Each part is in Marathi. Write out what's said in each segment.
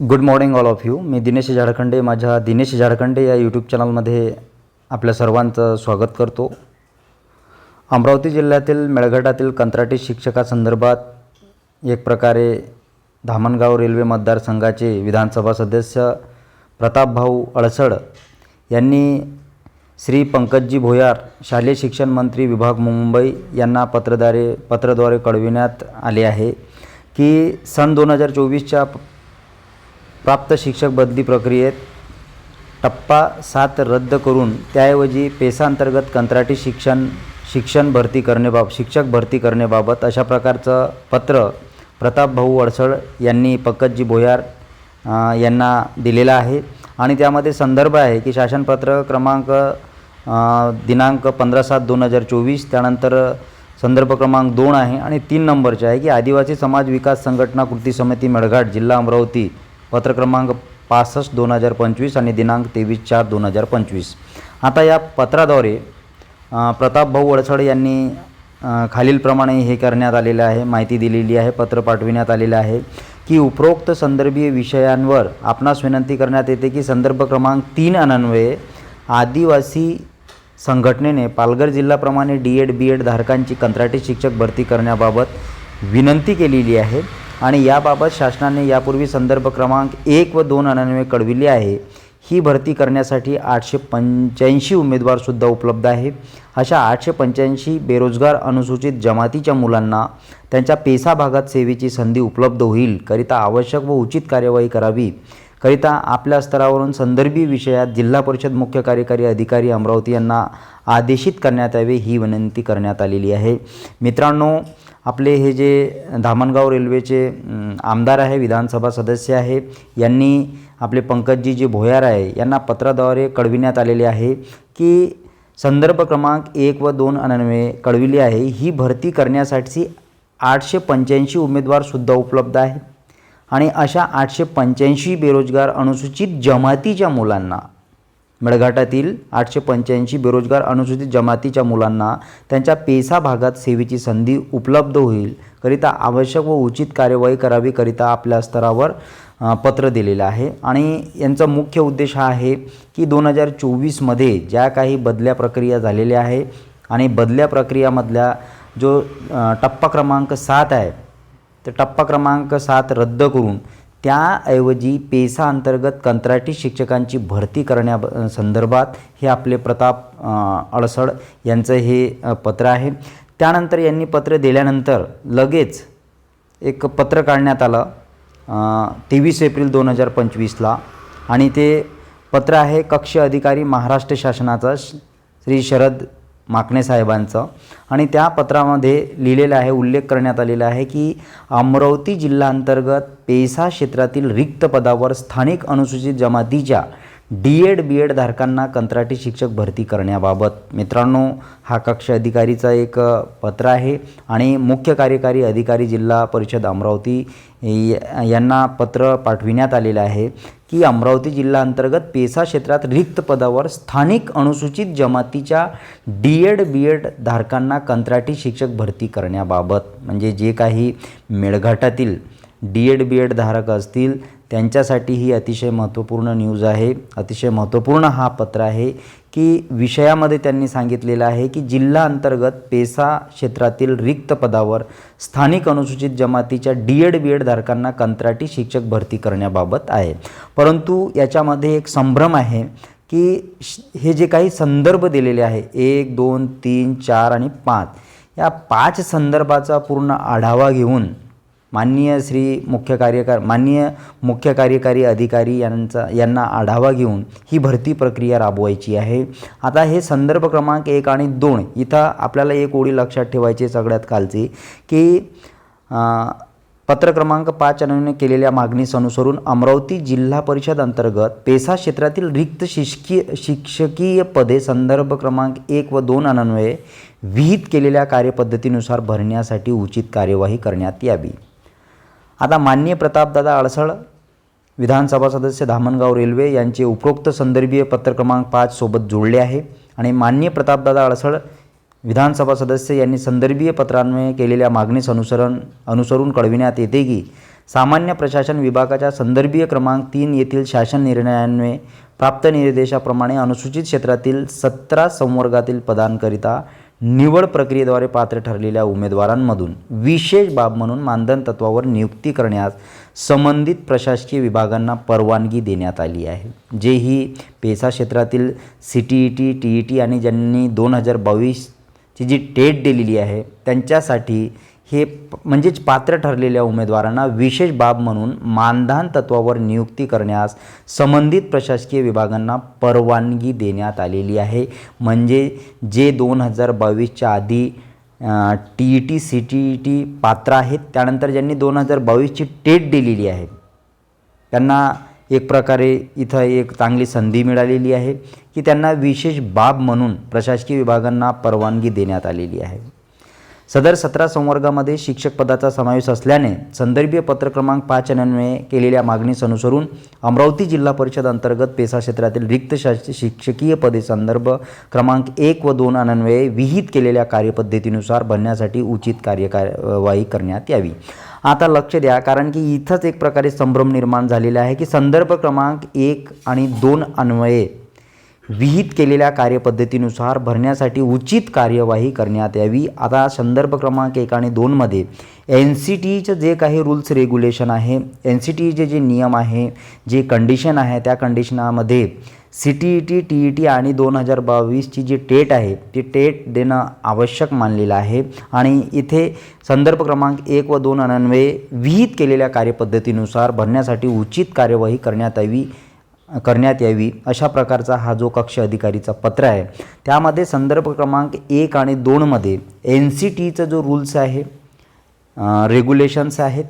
Good morning all of you मी दिनेश झाडखंडे माझ्या दिनेश झाडखंडे या यूट्यूब चॅनलमध्ये आपल्या सर्वांचं स्वागत करतो. अमरावती जिल्ह्यातील मेळघाटातील कंत्राटी शिक्षकासंदर्भात एक प्रकारे धामणगाव रेल्वे मतदारसंघाचे विधानसभा सदस्य प्रतापभाऊ अडसड यांनी श्री पंकजजी भोयार शालेय शिक्षण मंत्री विभाग मुंबई यांना पत्रद्वारे पत्रद्वारे कळविण्यात आले आहे की सन दोन हजार चोवीसच्या प्राप्त शिक्षक बदली प्रक्रियेत टप्पा सात रद्द करून त्याऐवजी पेसाअंतर्गत कंत्राटी शिक्षण शिक्षण भरती करण्याबाबत शिक्षक भरती करण्याबाबत अशा प्रकारचं पत्र प्रताप भाऊ अडसळ यांनी पंकजी भोयार यांना दिलेलं आहे. आणि त्यामध्ये संदर्भ आहे की शासनपत्र क्रमांक दिनांक पंधरा सात दोन हजार चोवीस त्यानंतर संदर्भ क्रमांक दोन आहे. आणि तीन नंबरचे आहे की आदिवासी समाज विकास संघटना कृती समिती मेळघाट जिल्हा अमरावती पत्र क्रमांक पासष्ट दोन हजार पंचवीस आणि दिनांक तेवीस चार दोन हजार पंचवीस. आता या पत्राद्वारे प्रतापभाऊ प्रताप भाऊ यांनी खालीलप्रमाणे हे करण्यात आलेलं आहे माहिती दिलेली आहे पत्र पाठविण्यात आलेलं आहे की उपरोक्त संदर्भीय विषयांवर आपणास विनंती करण्यात येते की संदर्भ क्रमांक तीन अनन्वये आदिवासी संघटनेने पालघर जिल्ह्याप्रमाणे डी एड बी एड धारकांची कंत्राटी शिक्षक भरती करण्याबाबत विनंती केलेली आहे. आणि याबाबत शासनाने यापूर्वी संदर्भ क्रमांक एक व दोन अनन्वय कळविली आहे. ही भरती करण्यासाठी आठशे पंच्याऐंशी उमेदवारसुद्धा उपलब्ध आहे. अशा आठशे पंच्याऐंशी बेरोजगार अनुसूचित जमातीच्या मुलांना त्यांच्या पेसा भागात सेवेची संधी उपलब्ध होईल करिता आवश्यक व उचित कार्यवाही करावी. करिता आपल्या स्तरावरून संदर्भी विषयात जिल्हा परिषद मुख्य कार्यकारी अधिकारी अमरावती यांना आदेशित करण्यात यावे ही विनंती करण्यात आलेली आहे. मित्रांनो आपले हे जे धामणगाव रेल्वेचे आमदार आहे विधानसभा सदस्य आहे यांनी आपले पंकजजी जे भोयार आहे यांना पत्राद्वारे कळविण्यात आलेले आहे की संदर्भ क्रमांक एक व दोन अनन्वये कळविली आहे. ही भरती करण्यासाठी आठशे पंच्याऐंशी उमेदवारसुद्धा उपलब्ध आहे आणि अशा आठशे पंच्याऐंशी बेरोजगार अनुसूचित जमातीच्या मुलांना मेळघाटातील आठशे पंच्याऐंशी बेरोजगार अनुसूचित जमातीच्या मुलांना त्यांच्या पेसा भागात सेवेची संधी उपलब्ध होईल करिता आवश्यक व उचित कार्यवाही करावी करिता आपल्या स्तरावर पत्र दिलेलं आहे. आणि यांचा मुख्य उद्देश हा आहे की दोन हजार चोवीसमध्ये ज्या काही बदल्या प्रक्रिया झालेल्या आहे आणि बदल्या प्रक्रियामधल्या जो टप्पा क्रमांक सात आहे तर टप्पा क्रमांक सात रद्द करून त्याऐवजी पेसा अंतर्गत कंत्राटी शिक्षकांची भरती करण्या संदर्भात हे आपले प्रताप अळसड यांचं हे पत्र आहे. त्यानंतर यांनी पत्र दिल्यानंतर लगेच एक पत्र काढण्यात आलं तेवीस एप्रिल दोन हजार पंचवीसला. आणि ते पत्र आहे कक्ष अधिकारी महाराष्ट्र शासनाचा श- श्री शरद माकणे साहेबांचं. आणि त्या पत्रामध्ये लिहिलेलं आहे उल्लेख करण्यात आलेला आहे की अमरावती जिल्हाअंतर्गत पेसा क्षेत्रातील रिक्त पदावर स्थानिक अनुसूचित जमातीच्या डी एड बी एड धारकांना कंत्राटी शिक्षक भरती करण्याबाबत. मित्रांनो हा कक्ष अधिकारीचा एक पत्र आहे आणि मुख्य कार्यकारी अधिकारी जिल्हा परिषद अमरावती यांना पत्र पाठविण्यात आलेलं आहे. की अमरावती जिल्हा अंतर्गत पेसा क्षेत्रात रिक्त पदावर स्थानिक अनुसूचित जमातीच्या डी एड बी एड धारकांना कंत्राटी शिक्षक भरती करण्याबाबत. म्हणजे जे काही मेळघाटातील डी एड बी एड धारक असतील त्यांच्यासाठी ही अतिशय महत्त्वपूर्ण न्यूज आहे. अतिशय महत्त्वपूर्ण हा पत्र आहे की विषयामध्ये त्यांनी सांगितलेलं आहे की जिल्हा अंतर्गत पेसा क्षेत्रातील रिक्त पदावर स्थानिक अनुसूचित जमातीच्या डी एड बी एड धारकांना कंत्राटी शिक्षक भरती करण्याबाबत आहे. परंतु याच्यामध्ये एक संभ्रम आहे की श- हे जे काही संदर्भ दिलेले आहे एक दोन तीन चार आणि पाच या पाच संदर्भाचा पूर्ण आढावा घेऊन माननीय श्री मुख्य कार्यकार माननीय मुख्य कार्यकारी अधिकारी यांचा यांना आढावा घेऊन ही भरती प्रक्रिया राबवायची आहे. आता हे संदर्भ क्रमांक एक आणि दोन इथं आपल्याला एक ओळी लक्षात ठेवायची सगळ्यात खालचे की पत्र क्रमांक पाच अनुने केलेल्या मागणीस अनुसरून अमरावती जिल्हा परिषद अंतर्गत पेसा क्षेत्रातील रिक्त शिक्षकीय शिक्षकीय पदे संदर्भ क्रमांक एक व दोन अनन्वये विहित केलेल्या कार्यपद्धतीनुसार भरण्यासाठी उचित कार्यवाही करण्यात यावी. आता माननीय प्रतापदादा अडसळ विधानसभा सदस्य धामणगाव रेल्वे यांचे उपरोक्त संदर्भीय पत्र क्रमांक पाच सोबत जोडले आहे. आणि माननीय प्रतापदादा अडसळ विधानसभा सदस्य यांनी संदर्भीय पत्रान्वये केलेल्या मागणीस अनुसरण अनुसरून कळविण्यात येते की सामान्य प्रशासन विभागाच्या संदर्भीय क्रमांक तीन येथील शासन निर्णयान्वये प्राप्त निर्देशाप्रमाणे अनुसूचित क्षेत्रातील सतरा संवर्गातील पदांकरिता निवड प्रक्रियेद्वारे पात्र ठरलेल्या उमेदवारांमधून विशेष बाब म्हणून मानधन तत्वावर नियुक्ती करण्यास संबंधित प्रशासकीय विभागांना परवानगी देण्यात आली आहे. जे ही पेसा क्षेत्रातील C T E T T E T आणि ज्यांनी दोन हजार बावीसची जी टेट दिलेली आहे त्यांच्यासाठी हे म्हणजेच पात्र ठरलेल्या उमेदवारांना विशेष बाब म्हणून मानधन तत्वावर नियुक्ती करण्यास संबंधित प्रशासकीय विभागांना परवानगी देण्यात आलेली आहे. म्हणजे जे दोन हजार बावीसच्या आधी T E T C T E T पात्र आहेत त्यानंतर ज्यांनी दोन हजार बावीसची टेट दिलेली आहे त्यांना एक प्रकारे इथं एक चांगली संधी मिळालेली आहे की त्यांना विशेष बाब म्हणून प्रशासकीय विभागांना परवानगी देण्यात आलेली आहे. सदर सतरा संवर्गामध्ये शिक्षक पदाचा समावेश असल्याने संदर्भीय पत्र क्रमांक पाच अन्वये केलेल्या मागणीस अनुसरून अमरावती जिल्हा परिषद अंतर्गत पेसा क्षेत्रातील रिक्त शास शिक्षकीय पदे संदर्भ क्रमांक एक व दोन अन्वये विहित केलेल्या कार्यपद्धतीनुसार भरण्यासाठी उचित कार्यवाही करण्यात यावी. आता लक्ष द्या कारण की इथंच एक प्रकारे संभ्रम निर्माण झालेला आहे की संदर्भ क्रमांक एक आणि दोन अन्वये विहित केलेल्या कार्यपद्धतीनुसार भरण्यासाठी उचित कार्यवाही करण्यात यावी. आता संदर्भ क्रमांक एक आणि दोनमध्ये एन सी टीचं जे काही रूल्स रेग्युलेशन आहे एन सी टीचे जे नियम आहे जे कंडिशन आहे त्या कंडिशनामध्ये C T E T T E T आणि दोन हजार बावीसची जी टेट आहे ती टेट देणं आवश्यक मानलेलं आहे. आणि इथे संदर्भ क्रमांक एक व दोन अनन्वये विहित केलेल्या कार्यपद्धतीनुसार भरण्यासाठी उचित कार्यवाही करण्यात यावी. करण्यात यावी अशा प्रकारचा हा जो कक्ष अधिकारीचा पत्र आहे. त्यामध्ये संदर्भ क्रमांक एक आणि दोनमध्ये एन सी टीचं जो रूल्स आहे रेग्युलेशन्स आहेत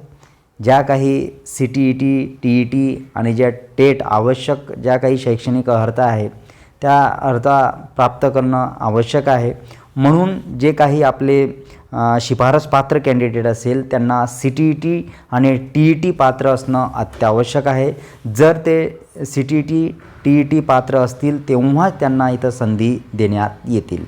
ज्या काही C T E T T E T आणि ज्या टेट आवश्यक ज्या काही शैक्षणिक अर्हता आहे त्या अर्हता प्राप्त करणं आवश्यक आहे. म्हणून जे काही आपले शिफारस पात्र कॅन्डिडेट असेल त्यांना सी टी ई टी आणि टी ई टी पात्र असणं अत्यावश्यक आहे. जर ते C T T T E T पात्र असतील तेव्हाच त्यांना इथं संधी देण्यात येतील.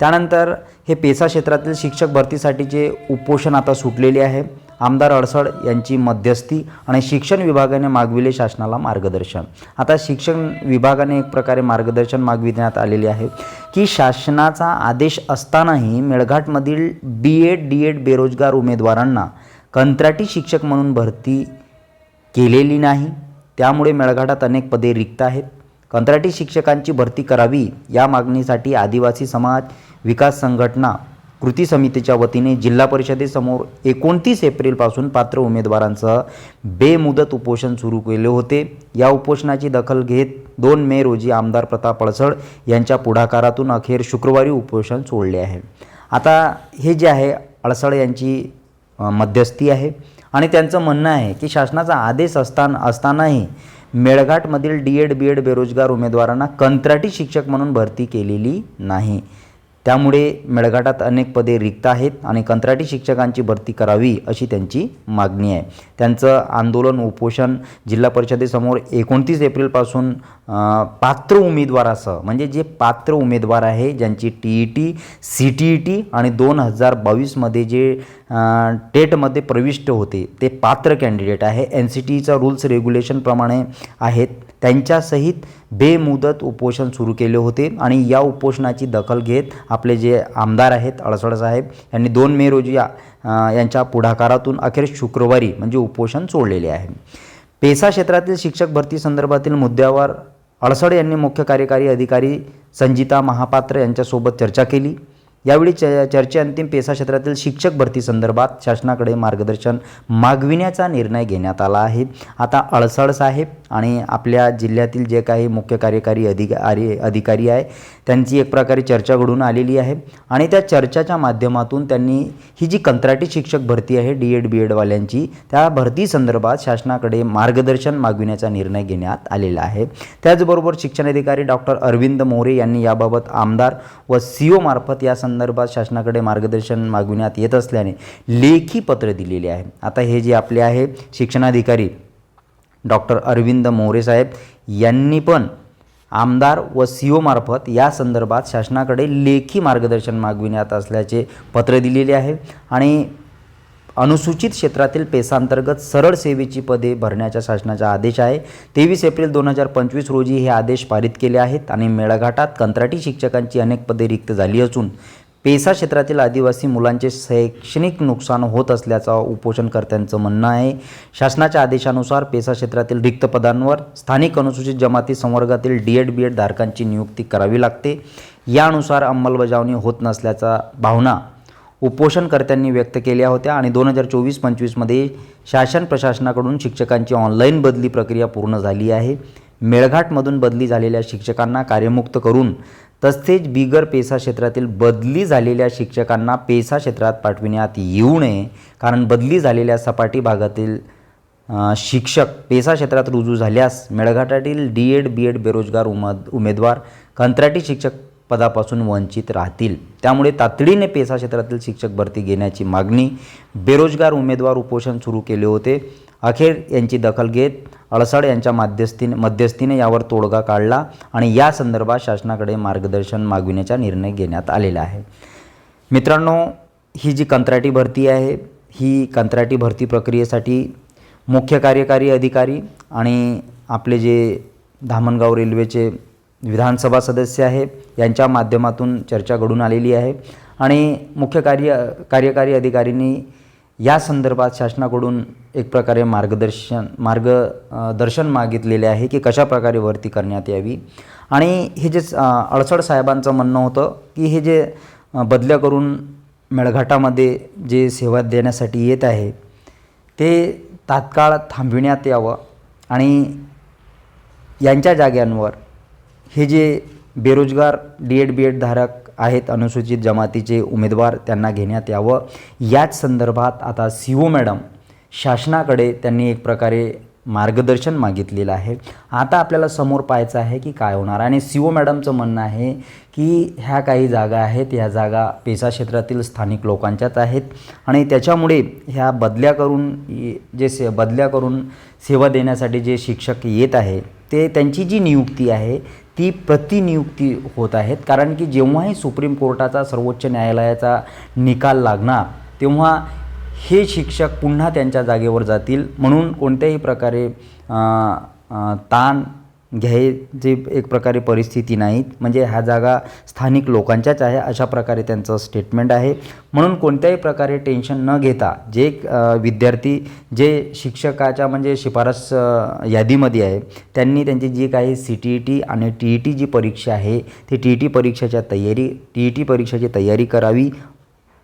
त्यानंतर हे पेसा क्षेत्रातील शिक्षक भरतीसाठीचे उपोषण आता सुटलेले आहे आमदार अडसड यांची मध्यस्थी आणि शिक्षण विभागाने मागविले शासनाला मार्गदर्शन. आता शिक्षण विभागाने एक प्रकारे मार्गदर्शन मागविण्यात आलेले आहे की शासनाचा आदेश असतानाही मेळघाटमधील बी एड डी एड बेरोजगार उमेदवारांना कंत्राटी शिक्षक म्हणून भरती केलेली नाही. त्यामुळे मेळघाटात अनेक पदे रिक्त आहेत. कंत्राटी शिक्षकांची भरती करावी या मागणीसाठी आदिवासी समाज विकास संघटना कृती समितीच्या वतीने जिल्हा परिषदेसमोर एकोणतीस एप्रिलपासून पात्र उमेदवारांसह बेमुदत उपोषण सुरू केले होते. या उपोषणाची दखल घेत दोन मे रोजी आमदार प्रताप अडसड यांच्या पुढाकारातून अखेर शुक्रवारी उपोषण सोडले आहे. आता हे जे आहे अडसड यांची मध्यस्थी आहे. आणि त्यांचं म्हणणं आहे की शासनाचा आदेश असताना असतानाही मेळघाटमधील डी एड बी एड बेरोजगार उमेदवारांना कंत्राटी शिक्षक म्हणून भरती केलेली नाही. त्यामुळे मेळघाटात अनेक पदे रिक्त आहेत आणि कंत्राटी शिक्षकांची भरती करावी अशी त्यांची मागणी आहे. त्यांचं आंदोलन उपोषण जिल्हा परिषदेसमोर एकोणतीस एप्रिलपासून पात्र उमेदवारासह म्हणजे जे पात्र उमेदवार आहे ज्यांची T E T C T E T आणि दोन हजार बावीसमध्ये जे टेटमध्ये प्रविष्ट होते. ते पात्र कॅन्डिडेट आहे. एन सी टीचा रूल्स रेग्युलेशनप्रमाणे आहेत. त्यांच्यासहित बेमुदत उपोषण सुरू केले होते आणि या उपोषणाची दखल घेत आपले जे आमदार आहेत अडसडसाहेब यांनी दोन मे रोजी यांच्या पुढाकारातून अखेर शुक्रवारी म्हणजे उपोषण सोडलेले आहे. पेसा क्षेत्रातील शिक्षक भरती संदर्भातील मुद्द्यावर अडसड यांनी मुख्य कार्यकारी अधिकारी संजिता महापात्र यांच्यासोबत चर्चा केली. यावेळी च चर्चेअंतिम पेसा क्षेत्रातील शिक्षक भरती संदर्भात शासनाकडे मार्गदर्शन मागविण्याचा निर्णय घेण्यात आला आहे. आता अळसळ साहेब आणि आपल्या जिल्ह्यातील जे काही मुख्य कार्यकारी अधिकारी अधिकारी आहे त्यांची एक प्रकारे चर्चा घडून आलेली आहे आणि त्या चर्चाच्या माध्यमातून त्यांनी ही जी कंत्राटी शिक्षक भरती आहे डी एड बी एडवाल्यांची त्या भरती संदर्भात शासनाकडे मार्गदर्शन मागविण्याचा निर्णय घेण्यात आलेला आहे. त्याचबरोबर शिक्षणाधिकारी डॉक्टर अरविंद मोरे यांनी याबाबत आमदार व सी मार्फत या संदर्भात शासनाकडे मार्गदर्शन मागविण्यात येत असल्याने लेखी पत्र दिलेले आहे. आता हे जे आपले आहे शिक्षणाधिकारी डॉक्टर अरविंद मोरे साहेब यांनी पण आमदार व सी ओमार्फत या संदर्भात शासनाकडे लेखी मार्गदर्शन मागविण्यात असल्याचे पत्र दिलेले आहे आणि अनुसूचित क्षेत्रातील पेसांतर्गत सरळ सेवेची पदे भरण्याचा शासनाचा आदेश आहे. तेवीस एप्रिल दोन हजार पंचवीस रोजी हे आदेश पारित केले आहेत आणि मेळघाटात कंत्राटी शिक्षकांची अनेक पदे रिक्त झाली असून पेसा क्षेत्रातील आदिवासी मुलांचे शैक्षणिक नुकसान होत असल्याचं उपोषणकर्त्यांचं म्हणणं आहे. शासनाच्या आदेशानुसार पेसा क्षेत्रातील रिक्त पदांवर स्थानिक अनुसूचित जमाती संवर्गातील डी एड बी एड धारकांची नियुक्ती करावी लागते. यानुसार अंमलबजावणी होत नसल्याचा भावना उपोषणकर्त्यांनी व्यक्त केल्या होत्या आणि दोन हजार चोवीस पंचवीसमध्ये शासन प्रशासनाकडून शिक्षकांची ऑनलाईन बदली प्रक्रिया पूर्ण झाली आहे. मेळघाटमधून बदली झालेल्या शिक्षकांना कार्यमुक्त करून तसेच बिगर पेसा क्षेत्रातील बदली झालेल्या शिक्षकांना पेसा क्षेत्रात पाठविण्यात येऊ नये. कारण बदली झालेल्या सपाटी भागातील शिक्षक पेसा क्षेत्रात रुजू झाल्यास मेळघाटातील डी एड बी एड बेरोजगार उमद उमेदवार कंत्राटी शिक्षक पदापासून वंचित राहतील. त्यामुळे तातडीने पेसा क्षेत्रातील शिक्षक भरती घेण्याची मागणी बेरोजगार उमेदवार उपोषण सुरू केले होते. अखेर यांची दखल घेत अळसड यांच्या मध्यस्थीने मध्यस्थीने यावर तोडगा काढला आणि या संदर्भात शासनाकडे मार्गदर्शन मागविण्याचा निर्णय घेण्यात आलेला आहे. मित्रांनो ही जी कंत्राटी भरती आहे ही कंत्राटी भरती प्रक्रियेसाठी मुख्य कार्यकारी अधिकारी आणि आपले जे धामणगाव रेल्वेचे विधानसभा सदस्य आहे यांच्या माध्यमातून चर्चा घडून आलेली आहे. आणि मुख्य कार्य कार्यकारी अधिकारींनी या संदर्भात शासनाकडून एक प्रकारे मार्गदर्शन मार्ग दर्शन मागितलेले आहे की कशा प्रकारे भरती करण्यात यावी. आणि हे जे अडसड साहेबांचं म्हणणं होतं की हे जे बदल्या करून मेळघाटामध्ये जे सेवा देण्यासाठी येत आहे ते तात्काळ थांबविण्यात यावं आणि यांच्या जाग्यांवर हे जे बेरोजगार डी एड बी एड धारक आहेत अनुसूचित जमातीचे उमेदवार त्यांना घेण्यात यावं. याच संदर्भात आता सी ओ मॅडम शासनाकडे त्यांनी एक प्रकारे मार्गदर्शन मागितलेलं आहे. आता आपल्याला समोर पाहायचं आहे की काय होणार आणि सी ओ मॅडमचं म्हणणं आहे की ह्या काही जागा आहेत ह्या जागा पेसा क्षेत्रातील स्थानिक लोकांच्याच आहेत आणि त्याच्यामुळे ह्या बदल्या करून जे से बदल्या करून सेवा देण्यासाठी जे शिक्षक येत आहे ते त्यांची जी नियुक्ती आहे ती प्रतिनियुक्ती होत आहेत. कारण की जेव्हाही सुप्रीम कोर्टाचा सर्वोच्च न्यायालयाचा निकाल लागणार तेव्हा हे शिक्षक पुन्हा त्यांच्या जागेवर जातील. म्हणून कोणत्याही प्रकारे ताण घ्यायची एक प्रकारे परिस्थिती नाहीत म्हणजे ह्या जागा स्थानिक लोकांच्याच आहे अशा प्रकारे त्यांचं स्टेटमेंट आहे. म्हणून कोणत्याही प्रकारे टेन्शन न घेता जे विद्यार्थी जे शिक्षकाच्या म्हणजे शिफारस यादीमध्ये आहे त्यांनी त्यांची जी काही सी टी ई टी आणि टी ई टी जी परीक्षा आहे ती टी ई टी परीक्षेच्या तयारी टी ई टी परीक्षेची तयारी करावी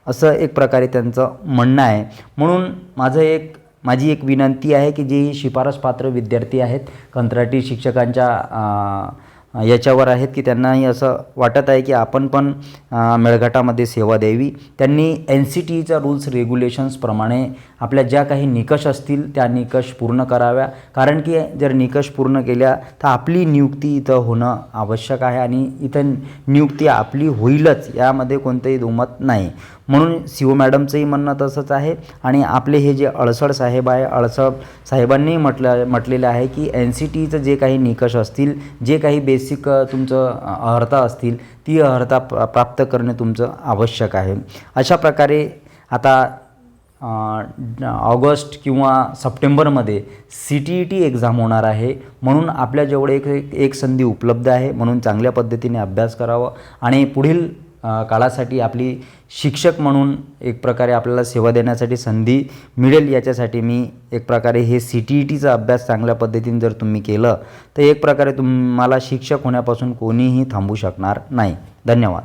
असं एक प्रकारे त्यांचं म्हणणं आहे. म्हणून माझं एक माझी एक विनंती आहे की जी शिफारस पात्र विद्यार्थी आहेत कंत्राटी शिक्षकांच्या याच्यावर आहेत की त्यांनाही असं वाटत आहे की आपण पण मेळघाटामध्ये सेवा द्यावी. त्यांनी एन सी टी रूल्स रेग्युलेशन्सप्रमाणे आपल्या ज्या काही निकष असतील त्या निकष पूर्ण कराव्या. कारण की जर निकष पूर्ण केल्या तर आपली नियुक्ती इथं होणं आवश्यक आहे आणि इथं नियुक्ती आपली होईलच यामध्ये कोणतंही दुमत नाही. म्हणून सी ओ मॅडमचंही म्हणणं तसंच आहे आणि आपले हे जे अळसड साहेब आहे अळसड साहेबांनी म्हटलं म्हटलेलं आहे की एन सी टीचं जे काही निकष असतील जे काही बेसिक तुमचं अर्हता असतील ती अर्हता प्राप्त करणे तुमचं आवश्यक आहे. अशा प्रकारे आता ऑगस्ट किंवा सप्टेंबरमध्ये C T E T exam होणार आहे. म्हणून आपल्याजवळ एक एक- एक संधी उपलब्ध आहे म्हणून चांगल्या पद्धतीने अभ्यास करावा आणि पुढील काळासाठी आपली शिक्षक म्हणून एक प्रकारे आपल्याला सेवा देण्यासाठी संधी मिळेल. याच्यासाठी मी एक प्रकारे हे सी टी ई टीचा अभ्यास चांगल्या पद्धतीने जर तुम्ही केलं तर एक प्रकारे तुम्हाला शिक्षक होण्यापासून कोणीही थांबू शकणार नाही. धन्यवाद.